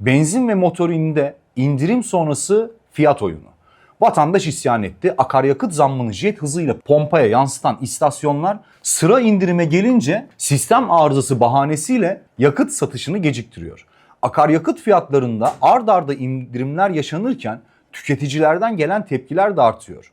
Benzin ve motorinde indirim sonrası fiyat oyunu. Vatandaş isyan etti. Akaryakıt zammını jet hızıyla pompaya yansıtan istasyonlar sıra indirime gelince sistem arızası bahanesiyle yakıt satışını geciktiriyor. Akaryakıt fiyatlarında ard arda indirimler yaşanırken tüketicilerden gelen tepkiler de artıyor.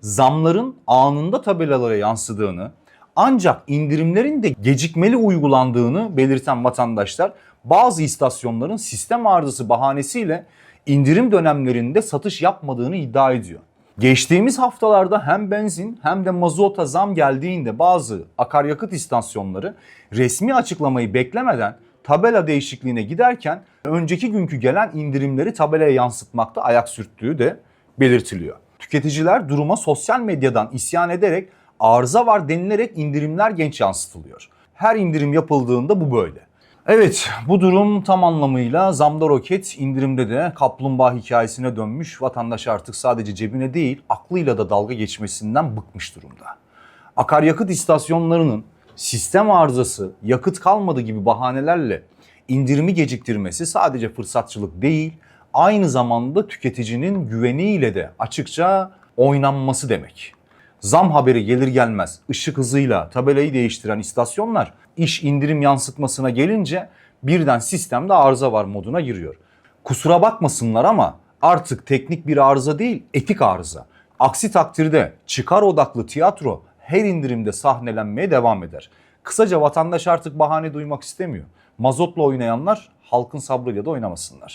Zamların anında tabelalara yansıdığını ancak indirimlerin de gecikmeli uygulandığını belirten vatandaşlar bazı istasyonların sistem arızası bahanesiyle indirim dönemlerinde satış yapmadığını iddia ediyor. Geçtiğimiz haftalarda hem benzin hem de mazota zam geldiğinde bazı akaryakıt istasyonları resmi açıklamayı beklemeden tabela değişikliğine giderken önceki günkü gelen indirimleri tabelaya yansıtmakta ayak sürttüğü de belirtiliyor. Tüketiciler duruma sosyal medyadan isyan ederek arıza var denilerek indirimler genç yansıtılıyor. Her indirim yapıldığında bu böyle. Evet bu durum tam anlamıyla zamda roket indirimde de kaplumbağa hikayesine dönmüş. Vatandaş artık sadece cebine değil aklıyla da dalga geçmesinden bıkmış durumda. Akaryakıt istasyonlarının sistem arızası, yakıt kalmadı gibi bahanelerle indirimi geciktirmesi sadece fırsatçılık değil, aynı zamanda tüketicinin güveniyle de açıkça oynanması demek. Zam haberi gelir gelmez ışık hızıyla tabelayı değiştiren istasyonlar iş indirim yansıtmasına gelince birden sistemde arıza var moduna giriyor. Kusura bakmasınlar ama artık teknik bir arıza değil etik arıza. Aksi takdirde çıkar odaklı tiyatro her indirimde sahnelenmeye devam eder. Kısaca vatandaş artık bahane duymak istemiyor. Mazotla oynayanlar halkın sabrıyla da oynamasınlar.